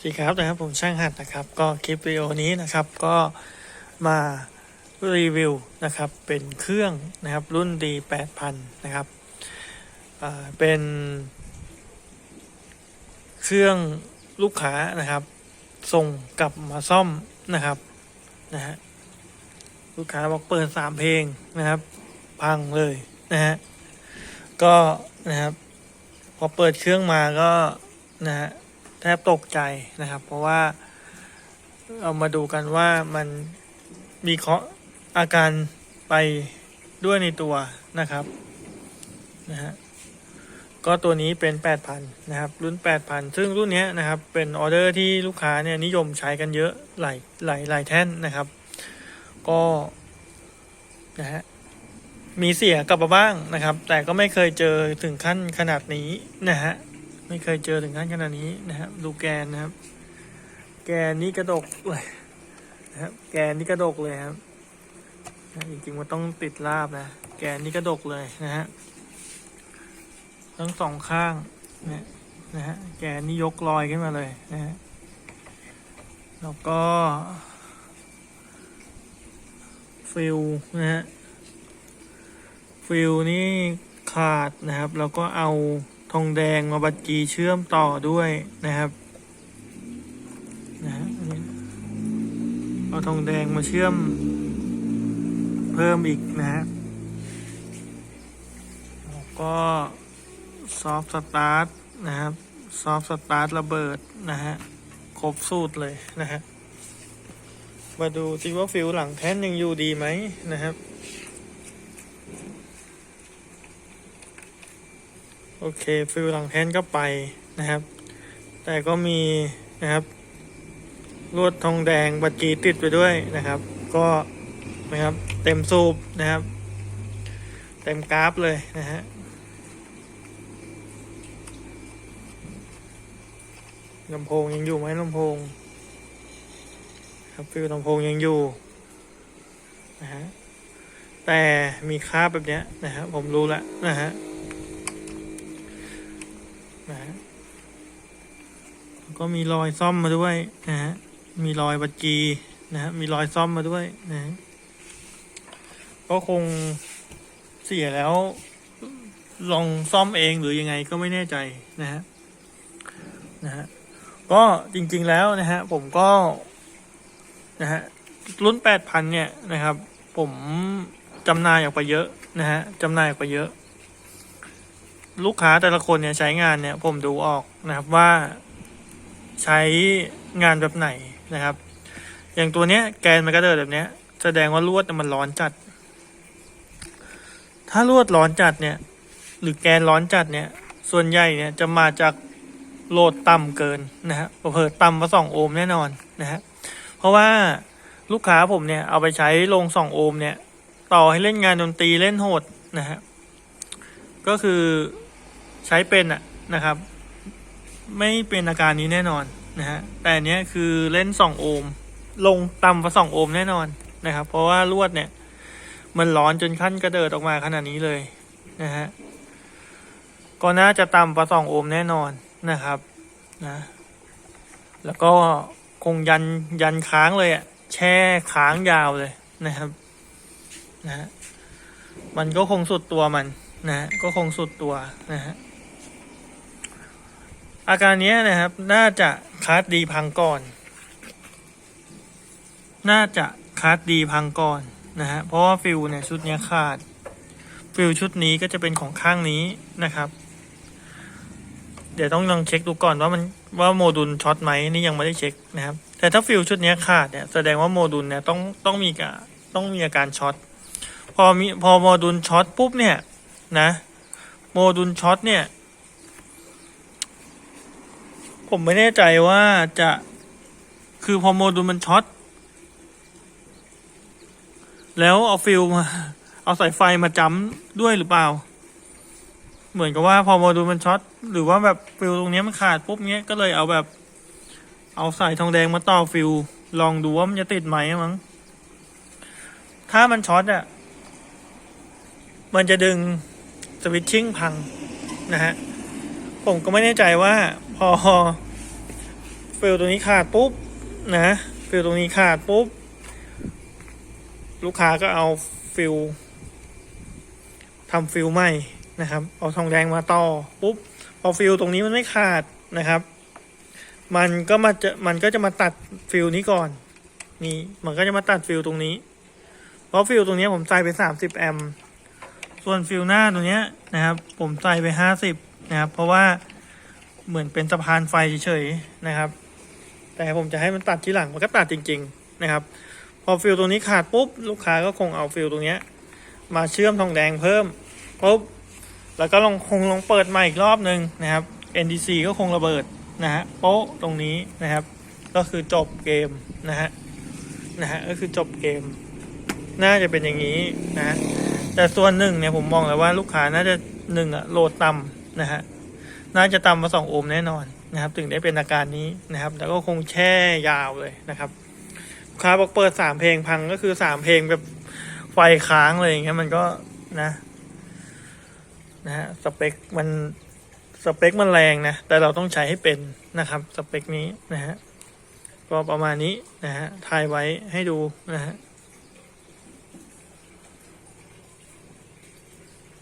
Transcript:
สวัสดีครับนะครับผมช่างหัดนะครับ ก็คลิปวิดีโอนี้นะครับก็มารีวิวนะครับเป็นเครื่องนะครับรุ่น D 8000 นะครับเป็นเครื่องลูกค้านะครับส่งกลับมาซ่อมนะครับนะฮะลูกค้าบอกเปิดสามเพลงนะครับ พังเลยนะฮะก็นะครับพอเปิดเครื่องมาก็นะฮะ แทบตกใจนะครับ เพราะว่าเรามาดูกันว่ามันมีเคาะอาการไปด้วยในตัวนะครับนะฮะก็ตัวนี้เป็น 8,000 นะครับ รุ่น 8,000 ซึ่งรุ่นนี้นะครับ เป็นออเดอร์ที่ลูกค้าเนี่ยนิยมใช้กันเยอะหลายหลายหลายแท่นนะครับ ก็นะฮะมีเสียกลับมาบ้างนะครับ แต่ก็ไม่เคยเจอถึงขั้นขนาดนี้นะฮะ ไม่เคยเจอถึงขั้นขนาดนี้นะครับ ดูแกนนะครับ แกนนี่กระดกเลยนะครับ แกนนี่กระดกเลยครับจริงๆมันต้องติดลาบนะ แกนนี่กระดกเลยนะฮะ ทั้งสองข้างนะนะฮะ แกนนี่ยกลอยขึ้นมาเลยนะฮะ แล้วก็ฟิลนะฮะ ฟิลนี่ขาดนะครับ แล้วก็เอา ทองแดงมาบัดจีเชื่อมต่อด้วยนะครับนะฮะเอาทองแดงมาเชื่อม เพิ่มอีกนะฮะก็ซอฟสตาร์ทนะครับซอฟสตาร์ทระเบิดนะฮะครบสูตรเลยนะฮะมาดูสิว่าฟิวหลังแท่นยังอยู่ดีไหมนะครับ โอเคฟิลหลังแทนก็ไปนะครับ แต่ก็มีนะครับ ลวดทองแดงบัตรจีติดไปด้วยนะครับ ก็นะครับเต็มสูบนะครับ เต็มกราฟเลยนะฮะลำโพงยังอยู่ไหมลำโพง ครับฟิลลำโพงยังอยู่นะฮะแต่มีคราบแบบเนี้ยนะฮะผมรู้แล้วนะฮะ นะฮะก็มีรอยซ่อมมาด้วยนะฮะมีรอยบัจจีนะฮะมีรอยซ่อมมาด้วยนะฮะก็คงเสียแล้ว ลองซ่อมเองหรือยังไงก็ไม่แน่ใจนะฮะนะฮะก็จริงๆแล้วนะฮะผมก็นะฮะรุ่นแปดพันเนี่ยนะครับ ผมจำนายออกไปเยอะนะฮะจำนายออกไปเยอะ ลูกค้าแต่ละคนเนี่ยใช้งานเนี่ยผมดูออกนะครับว่าใช้งานแบบไหนนะครับ อย่างตัวเนี้ยแกนมันก็เดินแบบเนี้ย แสดงว่าลวดมันร้อนจัด ถ้าลวดร้อนจัดเนี่ย หรือแกนร้อนจัดเนี่ย ส่วนใหญ่เนี่ยจะมาจากโหลดต่ำเกินนะฮะเพิ่ต่ำมาสองโอห์มแน่นอนนะฮะเพราะว่าลูกค้าผมเนี่ยเอาไปใช้ลงสองโอห์มเนี่ย ต่อให้เล่นงานดนตรีเล่นโหดนะฮะก็คือ ใช้เป็นอะนะครับ ไม่เป็นอาการนี้แน่นอนนะฮะแต่อันเนี้ยคือเล่นสองโอห์มลงต่ำกว่าสองโอห์มแน่นอนนะครับ เพราะว่าลวดเนี่ย มันร้อนจนขั้นกระเดิดออกมาขนาดนี้เลยนะฮะก็น่าจะต่ำกว่าสองโอห์มแน่นอนนะครับนะแล้วก็คงยันยันค้างเลยอะแช่ค้างยาวเลยนะครับนะฮะมันก็คงสุดตัวมันนะฮะก็คงสุดตัวนะฮะ อาการนี้นะครับ น่าจะคัสดีพังก่อน น่าจะคัสดีพังก่อนนะฮะเพราะว่าฟิลเนี่ยชุดนี้ขาด ฟิลชุดนี้ก็จะเป็นของข้างนี้นะครับ เดี๋ยวต้องลองเช็คดูก่อนว่ามันว่าโมดูลช็อตไหมนี่ยังไม่ได้เช็คนะครับ แต่ถ้าฟิลชุดนี้ขาดเนี่ยแสดงว่าโมดูลเนี่ยต้องต้องมีกาต้องมีอาการช็อตพอมีพอโมดูลช็อตปุ๊บเนี่ยนะ โมดูลช็อตเนี่ย ผมไม่แน่ใจว่าจะคือพอโมดูลมันช็อต แล้วเอาฟิลมา เอาสายไฟมาจำด้วยหรือเปล่า เหมือนกับว่าพอโมดูลมันช็อต หรือว่าแบบฟิลตรงนี้มันขาดปุ๊บเนี้ยก็เลยเอาแบบ เอาสายทองแดงมาต่อฟิลลองดูว่ามันจะติดไหมมั้งถ้ามันช็อตอะ มันจะดึงสวิตชิ่งพังนะฮะ ผมก็ไม่แน่ใจว่าพอฟิลตัวนี้ขาดปุ๊บนะฟิลตรงนี้ขาดปุ๊บ ลูกค้าก็เอาฟิลทำฟิลใหม่นะครับ เอาทองแดงมาต่อปุ๊บพอฟิลตรงนี้มันไม่ขาดนะครับ มันก็มาจะมันก็จะมาตัดฟิลนี้ก่อนนี่มันก็จะมาตัดฟิลตรงนี้ เพราะฟิลตรงนี้ผมใส่ไปสามสิบแอมป์ส่วนฟิลหน้าตรงนี้นะครับ ผมใส่ไปห้าสิบ นะครับ เพราะว่าเหมือนเป็นสะพานไฟเฉยๆนะครับ แต่ผมจะให้มันตัดที่หลังมันก็ตัดจริง ๆนะครับ พอฟิลตรงนี้ขาดปุ๊บลูกค้าก็คงเอาฟิลตรงเนี้ยมาเชื่อมทองแดงเพิ่มปุ๊บแล้วก็ลองคงลองเปิดใหม่อีกรอบหนึ่งนะครับ NDC ก็คงระเบิดนะฮะโป๊ะตรงนี้นะครับ ก็คือจบเกมนะฮะนะฮะก็คือจบเกม น่าจะเป็นอย่างนี้นะฮะแต่ส่วนหนึ่งเนี่ยผมมองแล้วว่าลูกค้าน่าจะหนึ่งอะโหลดต่ำ นะฮะน่าจะต่ำมาสองโอห์มแน่นอนนะครับ ถึงได้เป็นอาการนี้นะครับ แล้วก็คงแช่ยาวเลยนะครับลูกค้าบอกเปิดสามเพลงพังก็คือสามเพลงแบบไฟค้างเลยอย่างเงี้ยมันก็นะนะฮะสเปคมันสเปคมันแรงนะ แต่เราต้องใช้ให้เป็นนะครับ สเปคนี้นะฮะก็ประมาณนี้นะฮะถ่ายไว้ให้ดูนะฮะ